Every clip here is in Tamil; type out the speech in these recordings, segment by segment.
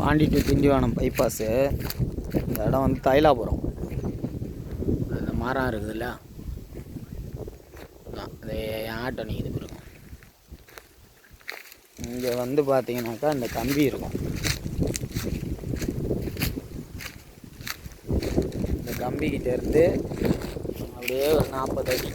பாண்டி டு திண்டிவனம் பைபாஸு இந்த இடம் வந்து தைலாபுரம். அந்த மரம் இருக்குதுல்ல? அதான், அது என் ஆட்டோ நிற்குது பிறகு. இங்கே வந்து பார்த்தீங்கன்னாக்கா இந்த கம்பி இருக்கும். இந்த கம்பிக்கிட்ட இருந்து அப்படியே ஒரு நாற்பது அடி.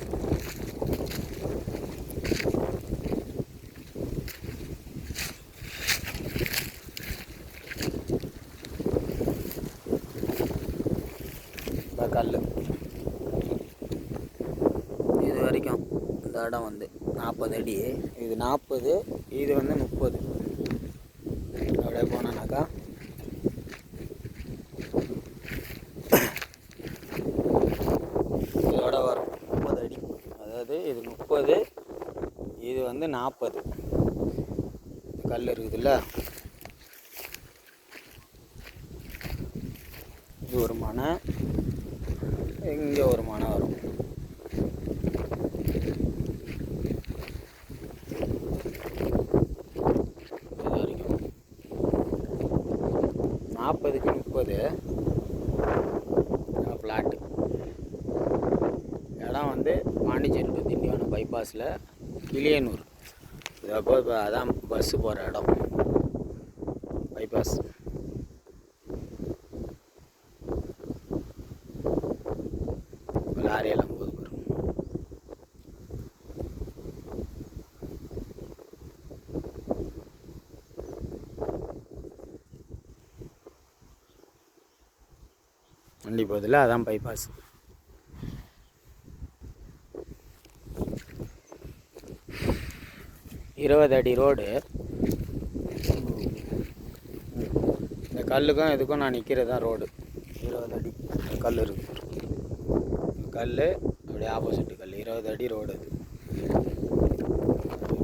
இந்த கல் இது வரைக்கும் இந்த இடம் வந்து நாற்பது அடி. இது நாற்பது இது வந்து முப்பது. அப்படியே போனோன்னாக்கா இதோட வரும் முப்பது அடி. அதாவது இது முப்பது இது வந்து நாற்பது. கல் இருக்குதுல்ல. இது ஒரு மனை. இங்கே ஒரு மனை வரும். இது வரைக்கும் நாற்பதுக்கு முப்பது. ஃப்ளாட்டு இடம் வந்து பாண்டிச்சேரி டு திண்டிவனம் பைபாஸில் கிளியனூர். இது அப்போ இப்போ அதான் பஸ்ஸு போகிற இடம். பைபாஸ் லாரியெல்லாம் போது வரும் வண்டி போதில் அதான் பைபாஸ் இருபது அடி ரோடு. இந்த கல்லுக்கும் இதுக்கும் நான் நிற்கிறது தான் ரோடு. இருபது அடி கல் இருக்குது கல் அப்படியே ஆப்போசிட் கல் இருபது அடி ரோடு அது.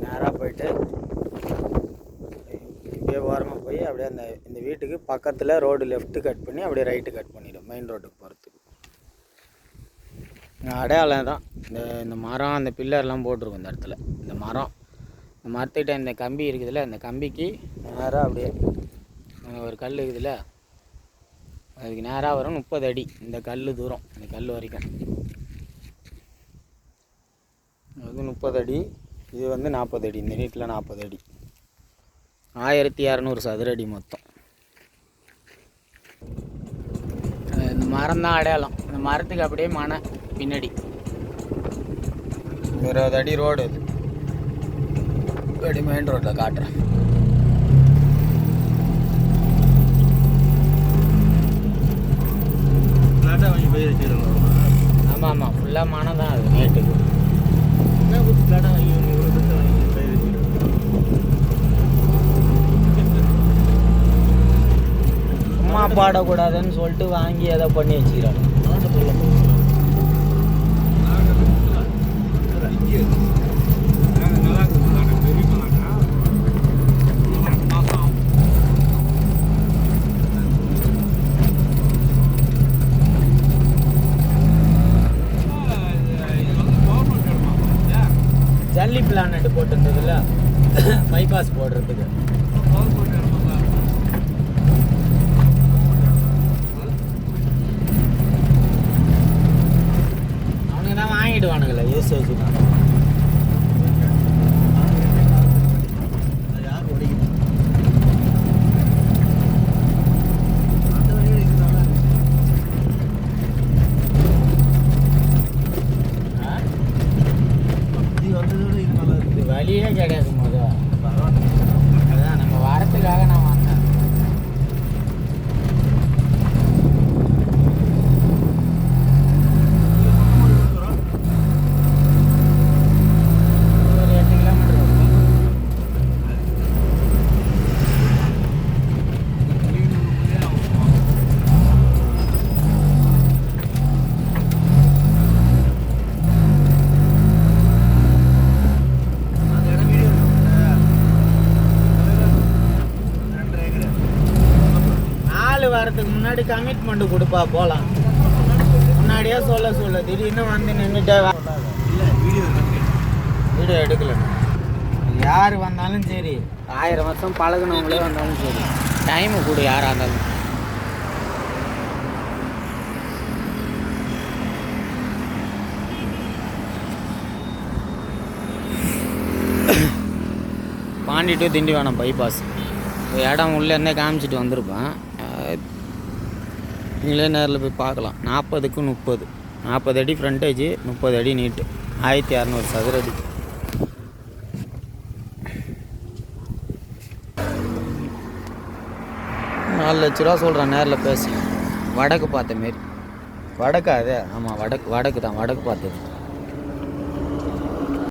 நேராக போயிட்டு இப்படியே ஓரமாக போய் அப்படியே அந்த இந்த வீட்டுக்கு பக்கத்தில் ரோடு லெஃப்ட்டு கட் பண்ணி அப்படியே ரைட்டு கட் பண்ணிடும் மெயின் ரோட்டுக்கு போகிறதுக்கு அடையாளம் தான் இந்த இந்த மரம் அந்த பில்லர்லாம் போட்டிருக்கும் இந்த இடத்துல. இந்த மரம் இந்த மரத்துக்கிட்ட இந்த கம்பி இருக்குதுல்ல இந்த கம்பிக்கு நேராக அப்படியே ஒரு கல் இருக்குதுல்ல அதுக்கு நேராக வரும் முப்பது அடி. இந்த கல் தூரம். இந்த கல் வரைக்கும். அது முப்பது அடி. இது வந்து நாற்பது அடி. இந்த நீட்டில் நாற்பது அடி. ஆயிரத்தி இரநூறு சதுர அடி மொத்தம். இந்த மரம் தான் அடையாளம். இந்த மரத்துக்கு அப்படியே மனை பின்னாடி. இருபது அடி ரோடு அது. மெயின் ரோட்டில் காட்டுறேன். வச்சுருக்கோம் ஆமாம் ஆமாம் ஃபுல்லாக மனை தான் அது நேட்டுக்கு என்ன கொடுத்து ஃப்ளாட்டாக வாங்கி இவ்வளோ பெருசாக வாங்கி சும்மா பாடக்கூடாதுன்னு சொல்லிட்டு வாங்கி அதை பண்ணி வச்சுக்கிறாங்க. ஜல்லி பிளானட் போட்டுருந்ததுல பைபாஸ் போடுறதுக்கு. அவனுங்க தான் வாங்கிடுவானுங்களே யூசேஜ் தான் யார் ஓடிக்கணும் அந்த வழியில் இருக்கிறாங்க ஆ? இது வந்ததோட இது நல்லா இது இருக்குது வழியே கிடையாது முத பரவாயில்ல அதான் நம்ம வரத்துக்காக நான் வந்தேன் ஒரு எட்டு கிலோமீட்டர் வரும் அந்த இடம் வீடியோ நாலு வாரத்துக்கு முன்னாடி கமிட்மெண்ட் கொடுப்பா போகலாம் முன்னாடியே சொல்ல சொல்ல. திடீர்னு வந்து நின்றுட்டே இல்லை வீடியோ எடுக்கல யார் வந்தாலும் சரி. ஆயிரம் வருஷம் பழகுனவங்களே வந்தாலும் சரி. டைம் கூட யாராக இருந்தாலும். பாண்டி டு திண்டிவனம் பைபாஸ் இடம் உள்ளே இருந்தே காமிச்சிட்டு வந்திருப்பேன்? நீங்களே நேரில் போய் பார்க்கலாம். நாற்பதுக்கு முப்பது. நாற்பது அடி ஃப்ரண்டேஜ் முப்பது அடி நீட்டு. ஆயிரத்தி அறநூறு சதுர அடி. நாலு லட்ச ரூபா சொல்கிறேன் நேரில் பேசி. வடக்கு பார்த்த மாரி. வடக்கா அது? ஆமாம் வடக்கு வடக்கு தான் வடக்கு பார்த்தது.